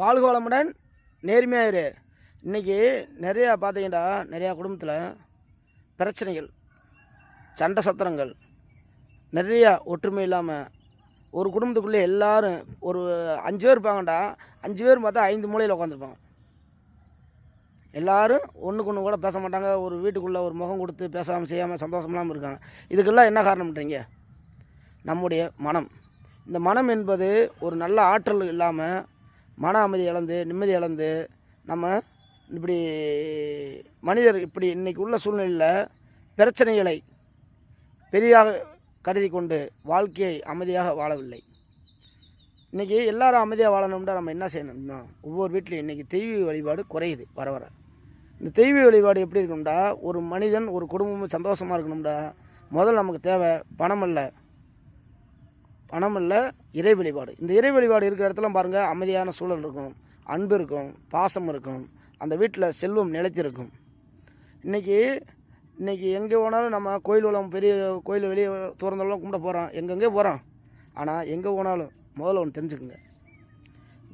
வாழ்க வளமுடன் நேர்மையாக இரு. இன்றைக்கி நிறையா பார்த்தீங்கன்னா நிறையா குடும்பத்தில் பிரச்சனைகள் சண்டை சத்திரங்கள் நிறையா ஒற்றுமை இல்லாமல் ஒரு குடும்பத்துக்குள்ளே எல்லாரும் ஒரு அஞ்சு பேர் இருப்பாங்கடா அஞ்சு பேர் பார்த்தா ஐந்து மூலையில் உட்காந்துருப்பாங்க எல்லோரும் ஒன்றுக்கு ஒன்று கூட பேச மாட்டாங்க ஒரு வீட்டுக்குள்ளே ஒரு முகம் கொடுத்து பேசாமல் செய்யாமல் சந்தோஷம் இல்லாமல் இருக்காங்க. இதுக்கெல்லாம் என்ன காரணம் பண்ணுறீங்க நம்முடைய மனம். இந்த மனம் என்பது ஒரு நல்ல ஆற்றல் இல்லாமல் மன அமைதி இழந்து நிம்மதி இழந்து நம்ம இப்படி மனிதர் இப்படி இன்றைக்கி உள்ள சூழ்நிலையில் பிரச்சனைகளை பெரிதாக கருதி கொண்டு வாழ்க்கையை அமைதியாக வாழவில்லை. இன்றைக்கி எல்லாரும் அமைதியாக வாழணும்னா நம்ம என்ன செய்யணும்னா ஒவ்வொரு வீட்லையும் இன்றைக்கி தெய்வீக வழிபாடு குறையுது வர வர. இந்த தெய்வீக வழிபாடு எப்படி இருக்கணும்டா? ஒரு மனிதன் ஒரு குடும்பமும் சந்தோஷமாக இருக்கணும்டா? முதல்ல நமக்கு தேவை பணம் இல்லை. பணம் இல்லை இறை வழிபாடு. இந்த இறை வழிபாடு இருக்கிற இடத்துல பாருங்கள் அமைதியான சூழல் இருக்கும். அன்பு இருக்கும் பாசம் இருக்கும். அந்த வீட்டில் செல்வம் நிலைத்திருக்கும் இன்றைக்கி இன்றைக்கி எங்கே போனாலும் நம்ம கோயில் உலகம் பெரிய கோயில் வெளியே திறந்தாலும் கும்பிட போகிறோம் எங்கெங்கே போகிறோம் ஆனால் எங்கே போனாலும் முதல்ல ஒன்று தெரிஞ்சுக்குங்க.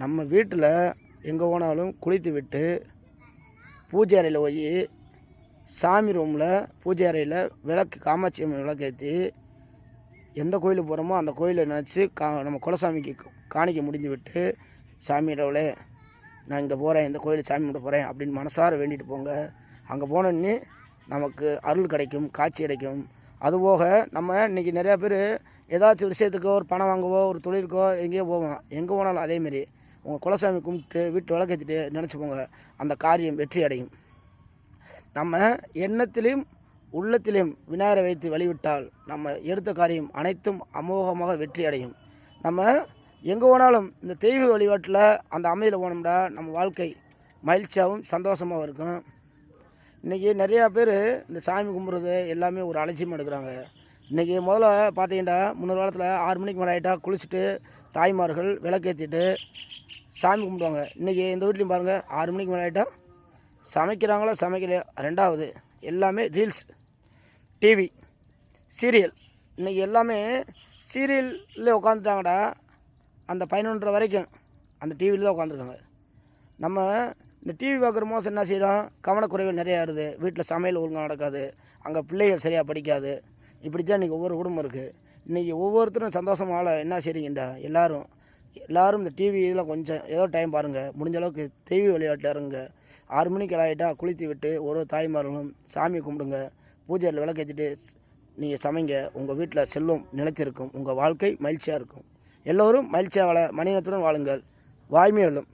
நம்ம வீட்டில் எங்கே போனாலும் குளித்து விட்டு பூஜை அறையில் போய் சாமி ரூமில் பூஜை அறையில் விளக்கு காமாட்சி அம்மன் விளக்கேற்றி எந்த கோயிலுக்கு போகிறோமோ அந்த கோயிலை நினச்சி கா நம்ம குலசாமிக்கு காணிக்க முடிஞ்சு விட்டு சாமி நான் இங்கே போகிறேன் இந்த கோயிலுக்கு சாமி கும்பிட போகிறேன் அப்படின்னு மனசார வேண்டிட்டு போங்க. அங்கே போனோன்னே நமக்கு அருள் கிடைக்கும் காட்சி கிடைக்கும். அதுபோக நம்ம இன்றைக்கி நிறையா பேர் ஏதாச்சும் விஷயத்துக்கோ ஒரு பணம் வாங்கவோ ஒரு தொழிலுக்கோ எங்கேயோ போவோம். எங்கே போனாலும் அதேமாரி உங்கள் குலசாமி கும்பிட்டு வீட்டு விளக்கேற்றிட்டு நினச்சிப்போங்க அந்த காரியம் வெற்றி அடையும். நம்ம எண்ணத்திலையும் உள்ளத்திலும் விநாயகரை வைத்து வழிவிட்டால் நம்ம எடுத்த காரியம் அனைத்தும் அமோகமாக வெற்றி அடையும். நம்ம எங்கே போனாலும் இந்த தெய்வ வழிபாட்டில் அந்த அமைதியில் போனோம்னா நம்ம வாழ்க்கை மகிழ்ச்சியாகவும் சந்தோஷமாகவும் இருக்கும். இன்றைக்கி நிறையா பேர் இந்த சாமி கும்பிட்றது எல்லாமே ஒரு அலட்சியமாக எடுக்கிறாங்க. இன்றைக்கி முதல்ல பார்த்தீங்கன்னா முன்னொரு காலத்தில் ஆறு மணிக்கு மேலே ஆகிட்டா குளிச்சுட்டு தாய்மார்கள் விளக்கேற்றிட்டு சாமி கும்பிடுவாங்க. இன்றைக்கி இந்த வீட்லையும் பாருங்கள் ஆறு மணிக்கு மேலே ஆகிட்டா சமைக்கிறாங்களோ சமைக்கலையோ? ரெண்டாவது எல்லாமே ரீல்ஸ் டிவி சீரியல். இன்றைக்கி எல்லாமே சீரியல்லே உட்காந்துட்டாங்கடா அந்த பதினொன்றரை வரைக்கும் அந்த டிவியில் தான் உட்காந்துருக்காங்க நம்ம இந்த டிவி பார்க்குற மோசம் என்ன செய்கிறோம் கவனக்குறைவு நிறையா ஆகுது வீட்டில் சமையல் ஒழுங்காக நடக்காது. அங்கே பிள்ளைகள் சரியாக படிக்காது. இப்படி தான் இன்றைக்கி ஒவ்வொரு குடும்பம் இருக்குது இன்றைக்கி ஒவ்வொருத்தரும் சந்தோஷமாக என்ன செய்கிறீங்கடா எல்லாரும் எல்லாரும் இந்த டிவி இதெல்லாம் கொஞ்சம் ஏதோ டைம் பாருங்கள் முடிஞ்ச அளவுக்கு தெய்வ விளையாட்டில் இருங்க. ஆறு மணிக்கு ஆகிட்டா குளித்து விட்டு ஒரு ஒரு தாய்மார்களும் சாமி கும்பிடுங்க. பூஜையில் விளக்கேற்றிட்டு நீங்கள் சமைங்க. உங்கள் வீட்டில் செல்வம் நிலைத்திருக்கும். உங்கள் வாழ்க்கை மகிழ்ச்சியாக இருக்கும். எல்லோரும் மகிழ்ச்சியாக வாழ மனிதத்துடன் வாழுங்கள். வாய்மை வெல்லும்